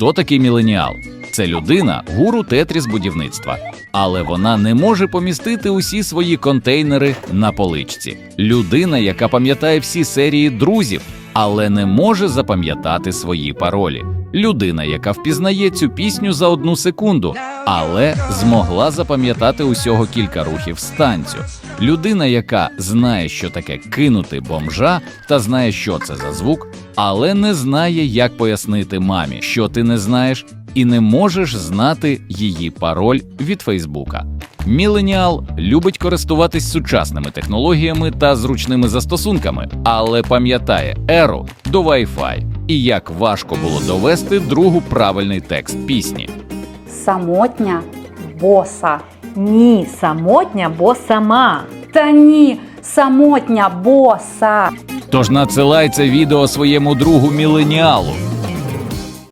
Хто такий міленіал? Це людина, гуру тетріс будівництва. Але вона не може помістити усі свої контейнери на поличці. Людина, яка пам'ятає всі серії друзів, але не може запам'ятати свої паролі. Людина, яка впізнає цю пісню за одну секунду, але змогла запам'ятати усього кілька рухів з танцю. Людина, яка знає, що таке кинути бомжа, та знає, що це за звук, але не знає, як пояснити мамі, що ти не знаєш, і не можеш знати її пароль від Фейсбука. Міленіал любить користуватись сучасними технологіями та зручними застосунками, але пам'ятає еру до Wi-Fi і як важко було довести другу правильний текст пісні. Самотня боса. Ні, самотня, бо сама. Та ні, самотня боса. Тож надсилай це відео своєму другу міленіалу.